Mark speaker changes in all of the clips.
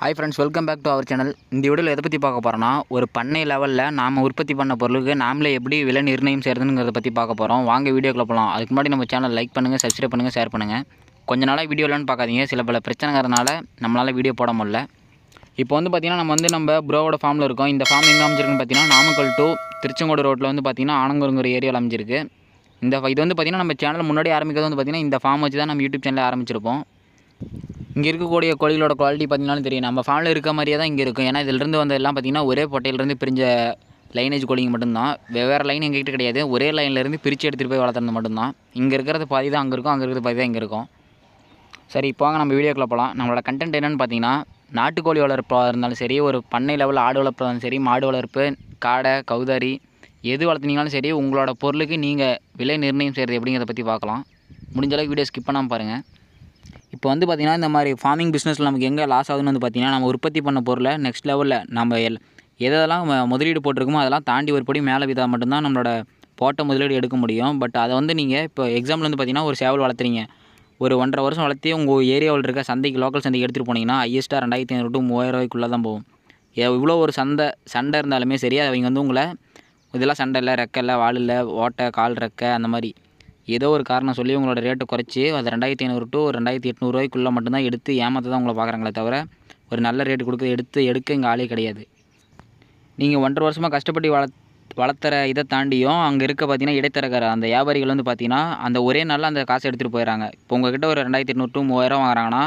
Speaker 1: Hi friends welcome back to our channel இந்த வீடியோவில் எதை பற்றி பார்க்க போகிறோன்னா ஒரு பண்ணை லெவலில் நாம் உற்பத்தி பண்ண பொருளுக்கு நாமளே எப்படி விலை நிர்ணயம் செய்கிறதுங்கிறத பற்றி பார்க்க போகிறோம் வாங்க வீடியோக்குள்ள போகலாம் அதுக்கு முன்னாடி நம்ம சேனல் லைக் பண்ணுங்கள் சப்ஸ்கிரைப் பண்ணுங்கள் ஷேர் பண்ணுங்கள் கொஞ்ச நாளாக வீடியோ இல்லைன்னு பார்க்காதீங்க. சில பல பிரச்சனைங்கிறதுனால நம்மளால் வீடியோ போட முடியல. இப்போ வந்து பார்த்திங்கன்னா நம்ம வந்து நம்ம ப்ரோவோட ஃபார்மில் இருக்கோம். இந்த ஃபார்ம் எங்கே அமைச்சிருக்குன்னு பார்த்தீங்கன்னா நாமக்கல் டு திருச்செங்கோடு ரோட்டில் வந்து பார்த்திங்கன்னா ஆனங்கருங்கிற ஏரியாவில் அமைஞ்சிருக்கு. இந்த இது வந்து பார்த்திங்கன்னா நம்ம சேனல் முன்னாடி ஆரம்பிக்கிறது வந்து பார்த்திங்கன்னா இந்த ஃபார்ம் வச்சு தான் நம்ம யூடியூப் சேனல் ஆரம்பிச்சிருப்போம். இங்கே இருக்கக்கூடிய கோழிகளோட குவாலிட்டி பார்த்தீங்கன்னாலும் தெரியும். நம்ம ஃபார்மில் இருக்க மாதிரியே தான் இங்கே இருக்கும். ஏன்னா இதிலிருந்து வந்த எல்லாம் பார்த்தீங்கன்னா ஒரே பொட்டையிலேருந்து பிரிஞ்ச லைனேஜ் கோழிங்க மட்டும்தான். வெவ்வேறு லைன் எங்ககிட்ட கிடையாது. ஒரே லைன்லேருந்து பிரித்து எடுத்துகிட்டு போய் வளர்த்துறது மட்டும்தான். இங்கே இருக்கிறது பாதி தான் அங்கே இருக்கும். அங்கே இருக்கிறது பாதி தான் இங்கே இருக்கும். சரி இப்போ நம்ம வீடியோக்குள்ளே போகலாம் நம்மளோட கண்டென்ட் என்னென்னு பார்த்தீங்கன்னா நாட்டுக்கோழி வளர்ப்பாக இருந்தாலும் சரி ஒரு பண்ணை லெவலில் ஆடு வளர்ப்பாக இருந்தாலும் சரி மாடு வளர்ப்பு காடை கௌதாரி எது வளர்த்துனீங்கனாலும் சரி உங்களோட பொருளுக்கு நீங்கள் விலை நிர்ணயம் செய்கிறது எப்படிங்கிறத பற்றி பார்க்கலாம். முடிஞ்ச அளவுக்கு வீடியோ ஸ்கிப் பண்ணாமல் பாருங்கள் இப்போ வந்து பார்த்திங்கன்னா இந்த மாதிரி ஃபார்மிங் பிஸ்னஸில் நமக்கு எங்கே லாஸ் ஆகுதுன்னு வந்து பார்த்திங்கன்னா நம்ம உற்பத்தி பண்ண பொருளை நெக்ஸ்ட் லெவலில் நம்ம எல் எதெல்லாம் முதலீடு போட்டிருக்கோமோ அதெல்லாம் தாண்டி ஒரு படி மேலே விதா மட்டும்தான் நம்மளோட போட்ட முதலீடு எடுக்க முடியும். பட் அதை வந்து நீங்கள் இப்போ எக்ஸாம்பிள் வந்து பார்த்திங்கன்னா ஒரு சேவல் வளர்த்துறீங்க. ஒரு ஒன்றரை வருஷம் வளர்த்தி உங்கள் ஏரியாவில் இருக்க சந்தைக்கு லோக்கல் சந்தைக்கு எடுத்துகிட்டு போனீங்கன்னா ஹையஸ்ட்டாக ரெண்டாயிரத்தி ஐநூறு டு மூவாயிரம் ரூபாய்க்குள்ளே தான் போகும். இவ்வளோ ஒரு சந்தை சண்டை இருந்தாலுமே சரி அவங்க வந்து உங்களை இதெல்லாம் சண்டை இல்லை ரெக்கை இல்லை வால் இல்லை ஓட்டை கால் ரெக்கை அந்த மாதிரி ஏதோ ஒரு காரணம் சொல்லி உங்களோட ரேட்டை குறைச்சி அது ரெண்டாயிரத்தி ஐநூறு டு ரெண்டாயிரத்தி எட்நூறுவாய்க்குள்ளே மட்டும்தான் எடுத்து ஏமாற்ற தான் உங்களை பார்க்குறாங்களே தவிர ஒரு நல்ல ரேட்டு கொடுக்க எடுத்து எடுக்க இங்கே ஆளே கிடையாது. நீங்கள் ஒன்றரை வருஷமாக கஷ்டப்பட்டு வள வளர்த்துற இதை தாண்டியும் அங்கே இருக்க பார்த்தீங்கன்னா இடைத்தரகர் அந்த வியாபாரிகள் வந்து பார்த்தீங்கன்னா அந்த ஒரே நாளில் அந்த காசை எடுத்துகிட்டு போயிடறாங்க இப்போ உங்ககிட்ட ஒரு ரெண்டாயிரத்தி எட்நூறு டு மூவாயிரம் வாங்குறாங்கன்னா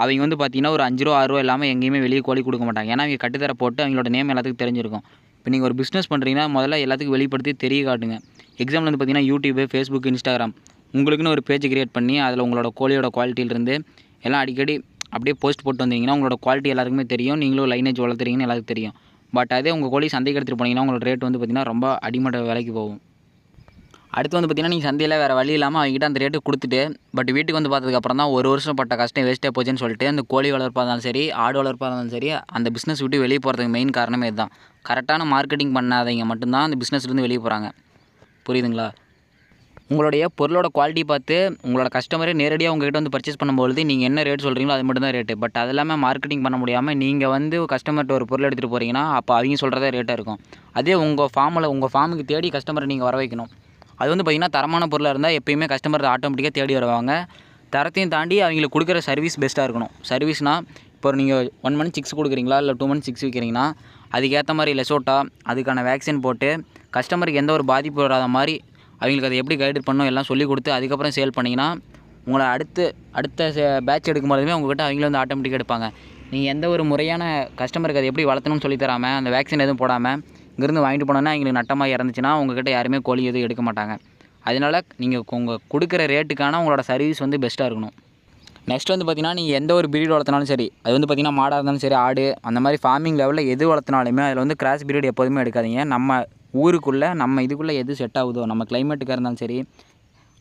Speaker 1: அவங்க வந்து பார்த்தீங்கன்னா ஒரு அஞ்சு ரூபா ஆறு ரூபா இல்லாமல் எங்கேயுமே வெளியே கோழி கொடுக்க மாட்டாங்க. ஏன்னா அவங்க கட்டுத்தர போட்டு அவங்களோட நேம் எல்லாத்துக்கும் தெரிஞ்சிருக்கும். இப்போ நீங்கள் ஒரு பிஸ்னஸ் பண்ணுறீங்கன்னா முதல்ல எல்லாத்துக்கும் வெளிப்படுத்தி தெரிய காட்டுங்க. எக்ஸாம்பிள் வந்து பார்த்தீங்கன்னா யூடியூப் ஃபேஸ்புக் இன்ஸ்டாகிராம் உங்களுக்குன்னு ஒரு பேஜ் கிரியேட் பண்ணி அதில் உங்களோட கோழியோட குவாலிட்டியிலிருந்து எல்லாம் அடிக்கடி அப்படியே போஸ்ட் போட்டு வந்தீங்கன்னா உங்களோட குவாலிட்டி எல்லாருக்குமே தெரியும். நீங்களும் லைனேஜ் வளர்த்துறீங்கன்னு எல்லாருக்கும் தெரியும். பட் அதே உங்கள் கோழி சந்தைக்கு எடுத்துகிட்டு போனீங்கன்னா உங்களோட ரேட் வந்து பார்த்திங்கன்னா ரொம்ப அடிமட்ட விலைக்கு போகும். அடுத்து வந்து பார்த்திங்கன்னா நீங்கள் சந்தையில் வேறு வழி இல்லாமல் அவங்ககிட்ட அந்த ரேட்டு கொடுத்துட்டு பட் வீட்டுக்கு வந்து பார்த்ததுக்கப்புறம் தான் ஒரு வருஷம் பட்ட கஷ்டம் வேஸ்ட்டே போச்சுன்னு சொல்லிட்டு அந்த கோழி வளர்ப்பாக இருந்தாலும் சரி ஆடு வளர்ப்பாக இருந்தாலும் சரி அந்த பிஸ்னஸ் விட்டு வெளியே போகிறதுக்கு மெயின் காரணமே இதுதான். கரெக்டான மார்க்கெட்டிங் பண்ணாதவங்க மட்டும்தான் அந்த பிஸ்னஸ்லேருந்து வெளியே போகிறாங்க புரியுதுங்களா? உங்களுடைய பொருளோட குவாலிட்டி பார்த்து உங்களோட கஸ்டமரே நேரடியாக உங்ககிட்ட வந்து பர்ச்சேஸ் பண்ணும்பொழுது நீங்கள் என்ன ரேட் சொல்கிறீங்களோ அது மட்டும் தான் ரேட்டு பட் அது இல்லாமல் மார்க்கெட்டிங் பண்ண முடியாமல் நீங்கள் வந்து கஸ்டமர்கிட்ட ஒரு பொருள் எடுத்துகிட்டு போகிறீங்கன்னா அப்போ அவங்க சொல்கிறதே ரேட்டாக இருக்கும். அதே உங்கள் ஃபார்மில் உங்கள் ஃபார்முக்கு தேடி கஸ்டமரை நீங்கள் வர வைக்கணும். அது வந்து பார்த்திங்கன்னா தரமான பொருளாக இருந்தால் எப்பயுமே கஸ்டமர் ஆட்டோமேட்டிக்காக தேடி வருவாங்க. தரத்தையும் தாண்டி அவங்களுக்கு கொடுக்குற சர்வீஸ் பெஸ்ட்டாக இருக்கணும். சர்வீஸ்னால் இப்போ நீங்கள் ஒன் மந்த் சிக்ஸ் கொடுக்குறீங்களா? இல்லை டூ மந்த் சிக்ஸ் விற்கிறீங்கன்னா அதுக்கேற்ற மாதிரி லெசோட்டா அதுக்கான வேக்சின் போட்டு கஸ்டமருக்கு எந்த ஒரு பாதிப்பு வராத மாதிரி அவங்களுக்கு அதை எப்படி கைடு பண்ணணும் எல்லாம் சொல்லி கொடுத்து அதுக்கப்புறம் சேல் பண்ணிங்கன்னா உங்களை அடுத்து அடுத்த பேட்ச் எடுக்கும்போதுமே உங்கள்கிட்ட அவங்களும் வந்து ஆட்டோமேட்டிக்காக எடுப்பாங்க. நீங்கள் எந்த ஒரு முறையான கஸ்டமருக்கு அதை எப்படி வளர்த்தணும்னு சொல்லி தராமல் அந்த வேக்சின் எதுவும் போடாமல் இங்கேருந்து வாங்கிட்டு போனோன்னா அவங்களுக்கு நட்டமாக இறந்துச்சுன்னா உங்ககிட்ட யாருமே கோழி எதுவும் எடுக்க மாட்டாங்க. அதனால் நீங்கள் உங்கள் கொடுக்குற ரேட்டுக்கான உங்களோட சர்வீஸ் வந்து பெஸ்ட்டாக இருக்கணும். நெக்ஸ்ட் வந்து பார்த்தீங்கன்னா நீங்கள் எந்த ஒரு பிரீடு வளர்த்தினாலும் சரி அது வந்து பார்த்தீங்கன்னா மாடாக இருந்தாலும் சரி ஆடு அந்த மாதிரி ஃபார்மிங் லெவலில் எது வளர்த்தினாலுமே அதில் வந்து கிராஸ் பிரீடு எப்போதுமே எடுக்காதீங்க. நம்ம ஊருக்குள்ளே நம்ம இதுக்குள்ளே எது செட் ஆகுதோ நம்ம கிளைமேட்டுக்காக இருந்தாலும் சரி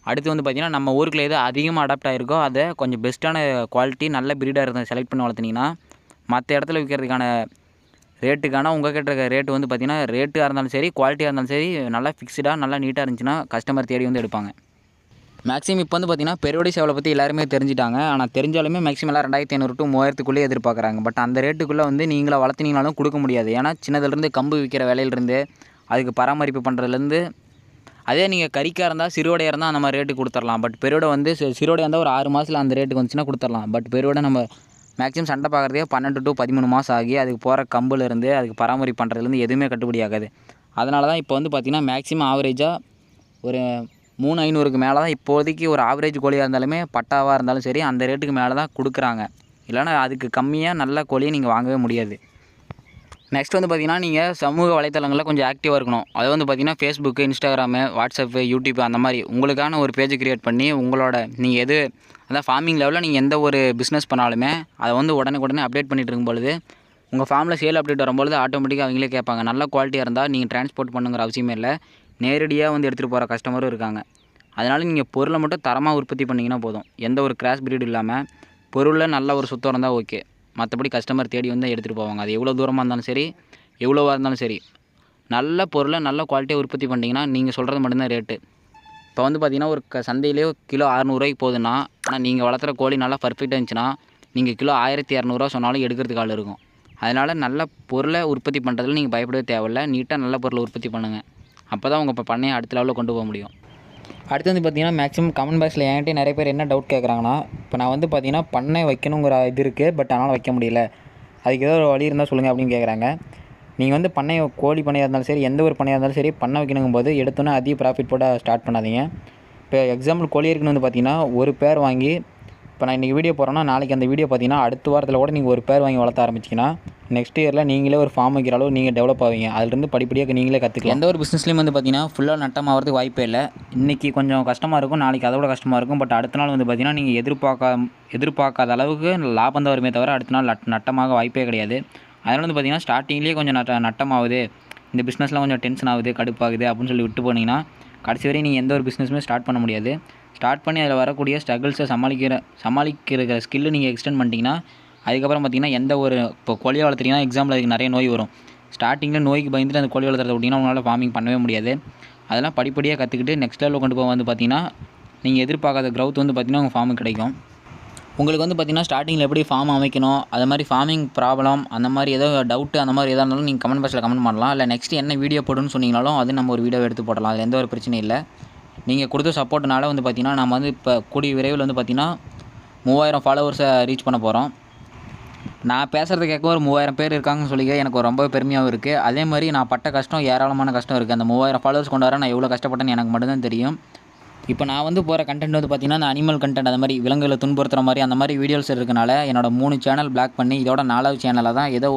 Speaker 1: அடுத்து வந்து பார்த்திங்கன்னா நம்ம ஊருக்குள்ளே எது அதிகமாக அடாப்ட் ஆகிருக்கோ அதை கொஞ்சம் பெஸ்ட்டான குவாலிட்டி நல்ல ப்ரீடாக இருந்தால் செலக்ட் பண்ணி வளர்த்துனிங்கன்னா மற்ற இடத்துல விற்கிறதுக்கான ரேட்டுக்கான உங்கள் கிட்ட இருக்க ரேட்டு வந்து பார்த்திங்கன்னா ரேட்டாக இருந்தாலும் சரி குவாலிட்டியாக இருந்தாலும் சரி நல்லா ஃபிக்ஸ்டாக நல்லா நீட்டாக இருந்துச்சுன்னா கஸ்டமர் தேடி வந்து எடுப்பாங்க. மேக்ஸிமம் இப்போ வந்து பார்த்தீங்கன்னா பெருவடி சேவலை பற்றி எல்லாருமே தெரிஞ்சிட்டாங்க. ஆனால் தெரிஞ்சாலுமே மேக்ஸிமம் எல்லாம் ரெண்டாயிரத்தி ஐநூறு டு மூவாயிரத்துக்குள்ளே எதிர்பார்க்குறாங்க. பட் அந்த ரேட்டுக்குள்ளே வந்து நீங்களாக வளர்த்தினீங்கனாலும் கொடுக்க முடியாது. ஏன்னா சின்னதுலேருந்து கம்பு விற்கிற விலையிலேருந்து அதுக்கு பராமரிப்பு பண்ணுறதுலேருந்து அதே நீங்கள் கறிக்காக இருந்தால் சிறுவடையாக இருந்தால் அந்த மாதிரி ரேட்டு கொடுத்துடலாம். பட் பெருவிடை வந்து சிறுவடையாக இருந்தால் ஒரு ஆறு மாதத்தில் அந்த ரேட்டுக்கு வந்துச்சுன்னா கொடுத்துடலாம். பட் பெருவிடை நம்ம மேக்ஸிமம் சண்டை பார்க்குறதே பன்னெண்டு டு பதிமூணு மாதம் ஆகி அதுக்கு போகிற கம்புலேருந்து அதுக்கு பராமரிப்பு பண்ணுறதுலேருந்து எதுவுமே கட்டுப்படி ஆகாது. அதனால தான் இப்போ வந்து பார்த்திங்கன்னா மேக்ஸிமம் ஆவரேஜாக ஒரு மூணு ஐநூறுக்கு மேலே தான் இப்போதைக்கு ஒரு ஆவரேஜ் கோழியாக இருந்தாலுமே பட்டாவாக இருந்தாலும் சரி அந்த ரேட்டுக்கு மேலே தான் கொடுக்குறாங்க. இல்லைன்னா அதுக்கு கம்மியாக நல்ல கோழியை நீங்கள் வாங்கவே முடியாது. நெக்ஸ்ட் வந்து பார்த்தீங்கன்னா நீங்கள் சமூக வலைத்தளங்களில் கொஞ்சம் ஆக்டிவாக இருக்கணும். அது வந்து பார்த்தீங்கன்னா ஃபேஸ்புக்கு இன்ஸ்டாகிராமு வாட்ஸ்அப்பு யூடியூப் அந்த மாதிரி உங்களுக்கான ஒரு பேஜ் க்ரியேட் பண்ணி உங்களோட நீங்கள் எது அதான் ஃபார்மிங் லெவலில் நீங்கள் எந்த ஒரு பிஸ்னஸ் பண்ணாலுமே அதை வந்து உடனே உடனே அப்டேட் பண்ணிகிட்டு இருக்கும் பொழுது உங்கள் ஃபார்மில் சேல் அப்டேட் வரும்பொழுது ஆட்டோமேட்டிக்காக அவங்களே கேட்பாங்க. நல்ல குவாலிட்டியாக இருந்தால் நீங்கள் டிரான்ஸ்போர்ட் பண்ணுங்கிற அவசியமே இல்லை. நேரடியாக வந்து எடுத்துகிட்டு போகிற கஸ்டமரும் இருக்காங்க. அதனால் நீங்கள் பொருளை மட்டும் தரமாக உற்பத்தி பண்ணிங்கன்னா போதும். எந்த ஒரு கிராஸ் பிரீடு இல்லாமல் பொருளில் நல்ல ஒரு சுத்தம் இருந்தால் ஓகே மற்றபடி கஸ்டமர் தேடி வந்து எடுத்துகிட்டு போவாங்க. அது எவ்வளோ தூரமாக இருந்தாலும் சரி எவ்வளோவா இருந்தாலும் சரி. நல்ல பொருளை நல்ல குவாலிட்டியாக உற்பத்தி பண்ணிட்டீங்கன்னா நீங்கள் சொல்கிறது மட்டும்தான் ரேட்டு இப்போ வந்து பார்த்தீங்கன்னா ஒரு க சந்தையிலே கிலோ அறநூறுவாய்க்கு போகுதுன்னா ஆனால் நீங்கள் வளர்த்துற கோழி நல்லா பர்ஃபெக்டாக இருந்துச்சுன்னா நீங்கள் கிலோ ஆயிரத்தி இரநூறுவா சொன்னாலும் எடுக்கிறதுக்கு ஆள் இருக்கும். அதனால் நல்ல பொருளை உற்பத்தி பண்ணுறதுல நீங்கள் பயப்படவே தேவையில்ல. நீட்டாக நல்ல பொருளை உற்பத்தி பண்ணுங்கள் அப்போ தான் உங்கள் இப்போ பண்ணையை அடுத்த லெவலில் கொண்டு போக முடியும். அடுத்து வந்து பார்த்தீங்கன்னா மேக்ஸிமம் கமெண்ட் பாக்ஸில் என்கிட்ட நிறைய பேர் என்ன டவுட் கேட்குறாங்கன்னா இப்போ நான் வந்து பார்த்தீங்கன்னா பண்ணை வைக்கணுங்கிற இது இருக்குது பட் ஆனால் வைக்க முடியல. அதுக்கு ஏதோ ஒரு வழி இருந்தால் சொல்லுங்கள் அப்படின்னு கேட்குறாங்க நீங்கள் வந்து பண்ணை கோழி பண்ணையாக இருந்தாலும் சரி எந்த ஒரு பண்ணையாக இருந்தாலும் சரி பண்ணை வைக்கணுங்கும் போது எடுத்தோன்னே அதிக ப்ராஃபிட் போட ஸ்டார்ட் பண்ணாதீங்க. இப்போ எக்ஸாம்பிள் கோழி இருக்குன்னு வந்து பார்த்தீங்கன்னா ஒரு பேர் வாங்கி இப்போ நான் இன்றைக்கி வீடியோ போகிறேன்னா நாளைக்கு அந்த வீடியோ பார்த்தீங்கன்னா அடுத்த வாரத்தில் கூட நீங்கள் ஒரு பேர் வாங்கி வளர்த்த ஆரம்பிச்சிங்கன்னா நெக்ஸ்ட் இயரில் நீங்களே ஒரு ஃபார்ம் வைக்கிற அளவு நீங்கள் டெவலப் ஆவீங்க. அதுலேருந்து படிப்படியாக நீங்களே கற்றுக்கலாம் எந்த ஒரு பிஸ்னஸ்லையும் வந்து பார்த்தீங்கன்னா ஃபுல்லாக நட்டமாகிறதுக்கு வாய்ப்பே இல்லை. இன்றைக்கி கொஞ்சம் கஷ்டமாக இருக்கும் நாளைக்கு அதோட கஷ்டமாக இருக்கும். பட் அடுத்த நாள் வந்து பார்த்தீங்கன்னா நீங்கள் எதிர்பார்க்க எதிர்பார்க்காத அளவுக்கு லாபம் தான் வருமே தவிர அடுத்த நாள் நட் நட்டமாக வாய்ப்பே கிடையாது. அதனால் வந்து பார்த்தீங்கன்னா ஸ்டார்டிங்லேயே கொஞ்சம் நட்ட நட்டமாகுது இந்த பிஸ்னஸ்லாம் கொஞ்சம் டென்ஷன் ஆகுது கடுப்பாகுது அப்படின்னு சொல்லி விட்டு போனீங்கன்னா கடைசி வரையும் நீங்கள் எந்த ஒரு பிஸ்னஸுமே ஸ்டார்ட் பண்ண முடியாது. ஸ்டார்ட் பண்ணி அதில் வரக்கூடிய ஸ்ட்ரகிள்ஸை சமாளிக்கிற சமாளிக்கிற ஸ்கில்லு நீங்கள் எக்ஸ்டெண்ட் பண்ணிட்டீங்கன்னா அதுக்கப்புறம் பார்த்தீங்கன்னா எந்த ஒரு இப்போ கோழி வளர்த்துறீங்கன்னா எக்ஸாம்பிள் அதுக்கு நிறைய நோய் வரும். ஸ்டார்டிங்கில் நோய்க்கு பயந்துட்டு அந்த கோழி வளர்த்துறத விட்டிங்கன்னா உங்களால் ஃபார்மிங் பண்ணவே முடியாது. அதெல்லாம் படிப்படியாக கற்றுக்கிட்டு நெக்ஸ்ட் லெவலில் கொண்டு போக வந்து பார்த்திங்கன்னா நீங்கள் எதிர்பார்க்காத க்ரௌத் வந்து பார்த்தீங்கன்னா உங்கள் ஃபார்முக்கு கிடைக்கும். உங்களுக்கு வந்து பார்த்தீங்கன்னா ஸ்டார்டிங்கில் எப்படி ஃபார்ம் அமைக்கணும் அது மாதிரி ஃபார்மிங் ப்ராப்ளம் அந்த மாதிரி ஏதோ டவுட்டு அந்த மாதிரி எதாக இருந்தாலும் நீங்கள் கமெண்ட் பாக்ஸில் கமெண்ட் பண்ணலாம். இல்லை நெக்ஸ்ட் என்ன வீடியோ போடுன்னு சொன்னீங்கனாலும் அது நம்ம ஒரு வீடியோ எடுத்து போடலாம். அதில் எந்த ஒரு பிரச்சனையும் இல்லை. நீங்கள் கொடுத்த சப்போர்ட்னால வந்து பார்த்தீங்கன்னா நம்ம வந்து இப்போ கூடிய விரைவில் வந்து பார்த்தீங்கன்னா மூவாயிரம் ஃபாலோவர்ஸை ரீச் பண்ண போகிறோம் நான் பேசுகிறத கேட்க ஒரு மூவாயிரம் பேர் இருக்காங்கன்னு சொல்லிக்க எனக்கு ரொம்ப பெருமையாகவும் இருக்குது அதே மாதிரி நான் பட்ட கஷ்டம் ஏராளமான கஷ்டம் இருக்குது அந்த மூவாயிரம் ஃபாலோவர்ஸ் கொண்டு வர நான் எவ்வளோ கஷ்டப்பட்டேன்னு எனக்கு மட்டும்தான் தெரியும். இப்போ நான் வந்து போகிற கண்டென்ட் வந்து பார்த்தீங்கன்னா அந்த அனிமல் கண்டென்ட் அந்த மாதிரி விலங்குகளை துன்புறுத்துற மாதிரி அந்த மாதிரி வீடியோஸ் இருக்கனால என்னோடய மூணு சேனல் பிளாக் பண்ணி இதோட நாலாவது சேனலில் தான் ஏதோ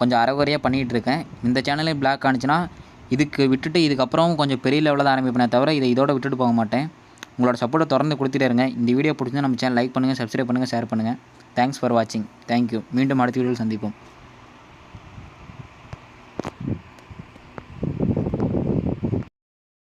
Speaker 1: கொஞ்சம் அறகுறையாக பண்ணிகிட்டு இருக்கேன். இந்த சேனலே பிளாக் ஆனிச்சுன்னா இதுக்கு விட்டுட்டு இதுக்கப்புறம் கொஞ்சம் பெரிய லெவலில் தான் ஆரம்பிப்பேனே தவிர இதை இதோட விட்டுட்டு போக மாட்டேன். உங்களோட சப்போர்ட்டை தொடர்ந்து கொடுத்துட்டே இருங்க. இந்த வீடியோ பிடிச்சிருந்தா நம்ம சேனல் லைக் பண்ணுங்கள் சப்ஸ்கிரைப் பண்ணுங்கள் ஷேர் பண்ணுங்கள் தேங்க்ஸ் ஃபார் வாட்சிங் தேங்க்யூ மீண்டும் அடுத்த வீடியோவில் சந்திப்போம்.